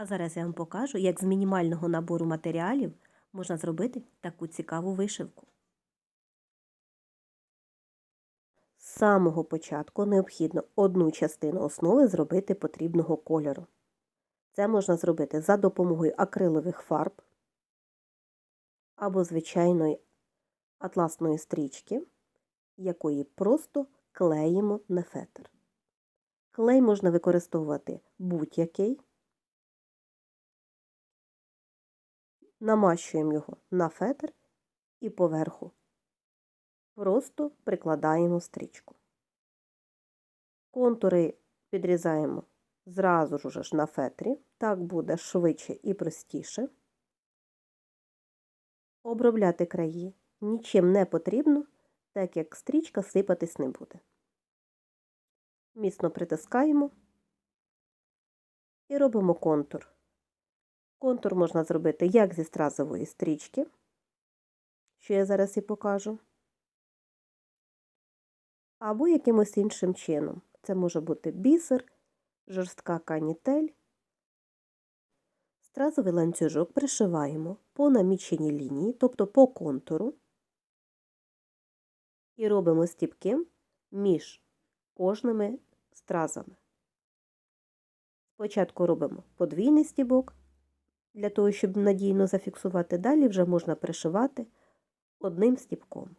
А зараз я вам покажу, як з мінімального набору матеріалів можна зробити таку цікаву вишивку. З самого початку необхідно одну частину основи зробити потрібного кольору. Це можна зробити за допомогою акрилових фарб або звичайної атласної стрічки, якої просто клеїмо на фетр. Клей можна використовувати будь-який. Намащуємо його на фетр і поверху просто прикладаємо стрічку. Контури підрізаємо зразу ж на фетрі, так буде швидше і простіше. Обробляти краї нічим не потрібно, так як стрічка сипатись не буде. Міцно притискаємо і робимо контур. Контур можна зробити як зі стразової стрічки, що я зараз і покажу, або якимось іншим чином. Це може бути бісер, жорстка канітель. Стразовий ланцюжок пришиваємо по наміченій лінії, тобто по контуру, і робимо стіпки між кожними стразами. Спочатку робимо подвійний стібок, для того, щоб надійно зафіксувати, далі вже можна пришивати одним стіпком.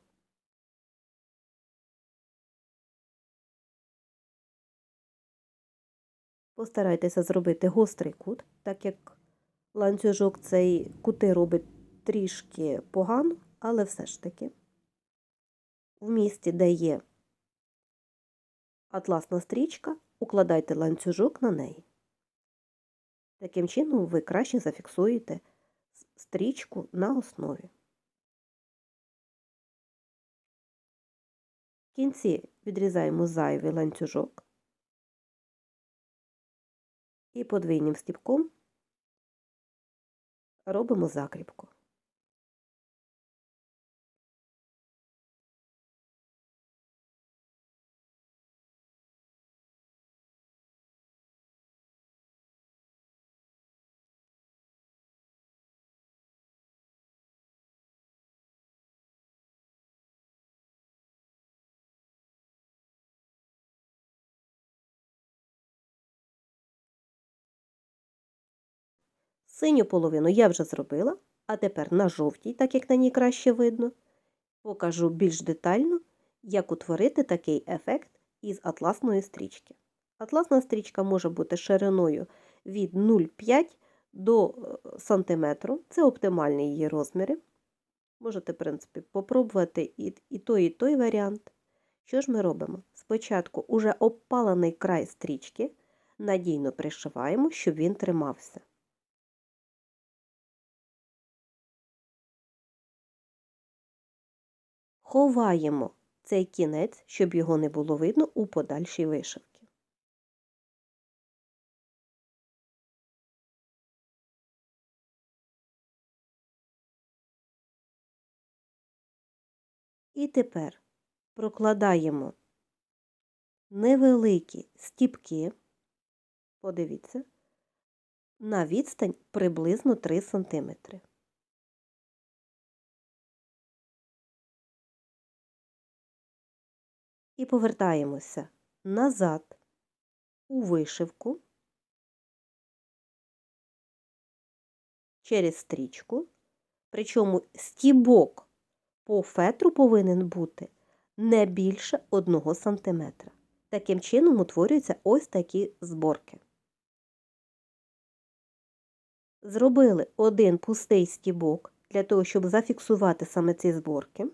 Постарайтеся зробити гострий кут, так як ланцюжок цей кути робить трішки погано, але все ж таки в місці, де є атласна стрічка, укладайте ланцюжок на неї. Таким чином ви краще зафіксуєте стрічку на основі. В кінці відрізаємо зайвий ланцюжок і подвійним стіпком робимо закріпку. Синю половину я вже зробила, а тепер на жовтій, так як на ній краще видно, покажу більш детально, як утворити такий ефект із атласної стрічки. Атласна стрічка може бути шириною від 0,5 до е, сантиметру. Це оптимальні її розміри. Можете, в принципі, попробувати і, і той, і той варіант. Що ж ми робимо? Спочатку уже обпалений край стрічки надійно пришиваємо, щоб він тримався. Ховаємо цей кінець, щоб його не було видно у подальшій вишивці. І тепер прокладаємо невеликі стіпки, подивіться, на відстань приблизно 3 см. І повертаємося назад у вишивку через стрічку, причому стібок по фетру повинен бути не більше 1 см. Таким чином утворюються ось такі зборки. Зробили один пустий стібок для того, щоб зафіксувати саме ці зборки.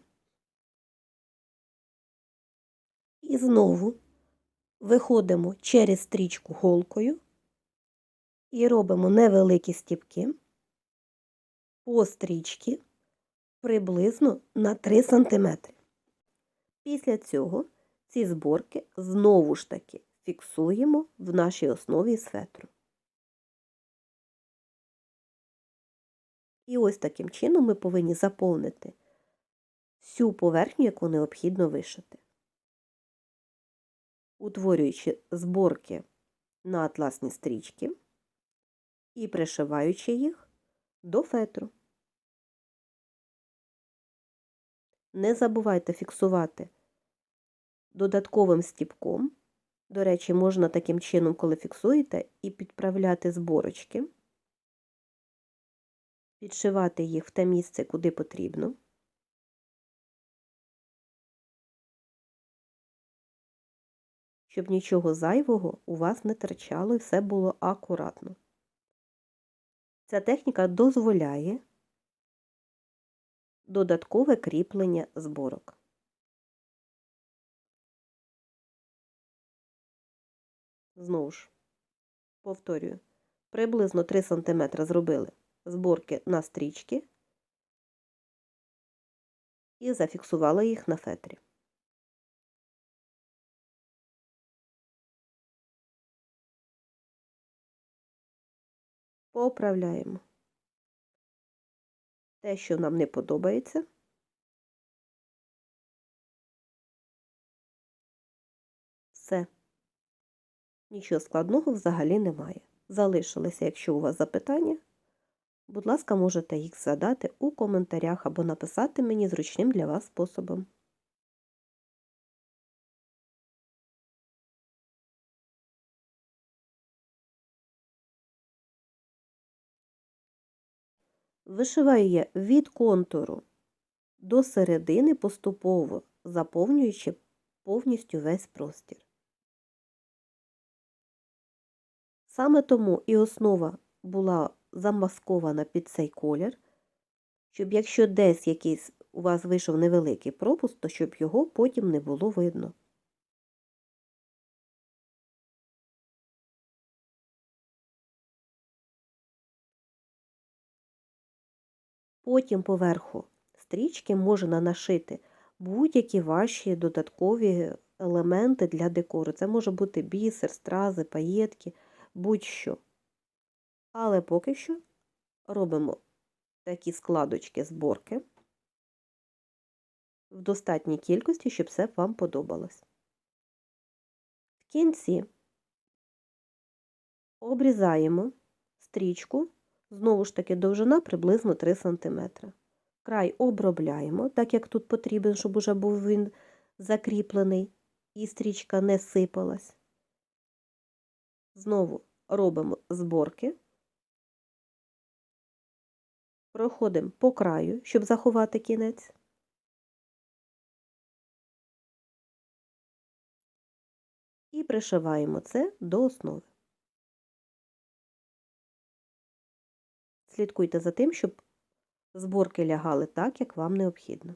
Знову виходимо через стрічку голкою і робимо невеликі стіпки по стрічці приблизно на 3 см. Після цього ці зборки знову ж таки фіксуємо в нашій основі з. І ось таким чином ми повинні заповнити всю поверхню, яку необхідно вишити утворюючи зборки на атласні стрічки і пришиваючи їх до фетру. Не забувайте фіксувати додатковим стіпком. До речі, можна таким чином, коли фіксуєте, і підправляти зборочки, підшивати їх в те місце, куди потрібно. Щоб нічого зайвого у вас не терчало і все було акуратно. Ця техніка дозволяє додаткове кріплення зборок. Знову ж, повторюю, приблизно 3 см зробили зборки на стрічки і зафіксували їх на фетрі. Поправляємо те, що нам не подобається. Все. Нічого складного взагалі немає. Залишилися, якщо у вас запитання, будь ласка, можете їх задати у коментарях або написати мені зручним для вас способом. Вишиваю я від контуру до середини, поступово заповнюючи повністю весь простір. Саме тому і основа була замаскована під цей колір, щоб якщо десь якийсь у вас вийшов невеликий пропуск, то щоб його потім не було видно. Потім поверху стрічки можна нашити будь-які ваші додаткові елементи для декору. Це може бути бісер, стрази, паєтки, будь-що. Але поки що робимо такі складочки зборки в достатній кількості, щоб все вам подобалось. В кінці обрізаємо стрічку Знову ж таки, довжина приблизно 3 см. Край обробляємо, так як тут потрібен, щоб уже був він закріплений і стрічка не сипалась. Знову робимо зборки, проходимо по краю, щоб заховати кінець. І пришиваємо це до основи. Слідкуйте за тим, щоб зборки лягали так, як вам необхідно.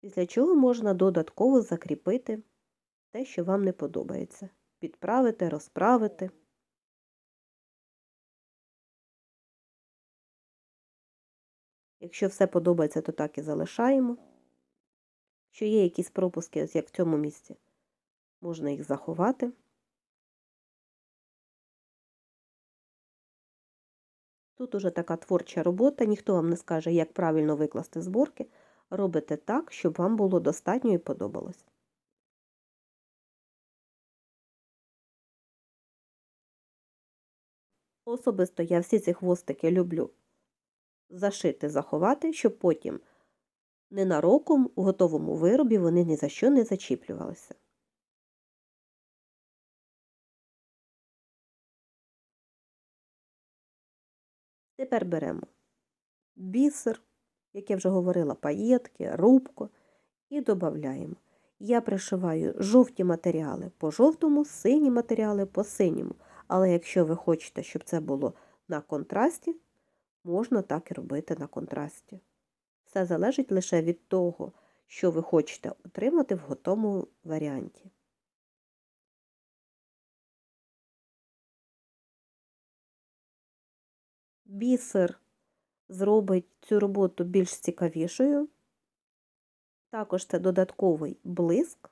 Після чого можна додатково закріпити те, що вам не подобається. Підправити, розправити. Якщо все подобається, то так і залишаємо. Якщо є якісь пропуски, як в цьому місці, можна їх заховати. Тут уже така творча робота, ніхто вам не скаже, як правильно викласти зборки. Робите так, щоб вам було достатньо і подобалось. Особисто я всі ці хвостики люблю зашити, заховати, щоб потім ненароком у готовому виробі вони ні за що не зачіплювалися. Тепер беремо бісер, як я вже говорила, паєтки, рубку і додаємо. Я пришиваю жовті матеріали по жовтому, сині матеріали по синьому. Але якщо ви хочете, щоб це було на контрасті, можна так і робити на контрасті. Все залежить лише від того, що ви хочете отримати в готовому варіанті. Бісер зробить цю роботу більш цікавішою. Також це додатковий блиск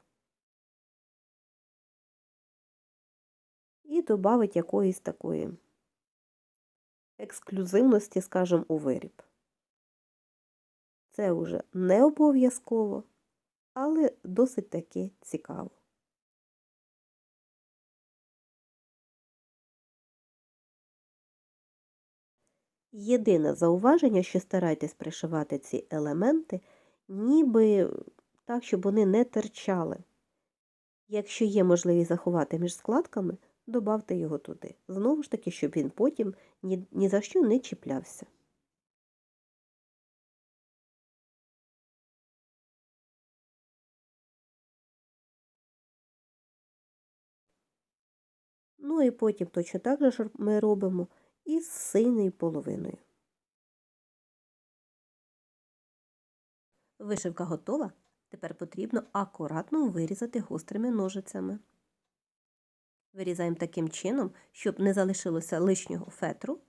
і додавить якоїсь такої ексклюзивності, скажімо, у виріб. Це вже не обов'язково, але досить таки цікаво. Єдине зауваження, що старайтесь пришивати ці елементи, ніби так, щоб вони не терчали. Якщо є можливість заховати між складками, добавте його туди. Знову ж таки, щоб він потім ні, ні за що не чіплявся. Ну і потім точно так же ми робимо із синьою половиною. Вишивка готова. Тепер потрібно акуратно вирізати гострими ножицями. Вирізаємо таким чином, щоб не залишилося лишнього фетру,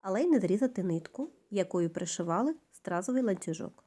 але й не зрізати нитку, якою пришивали стразовий ланцюжок.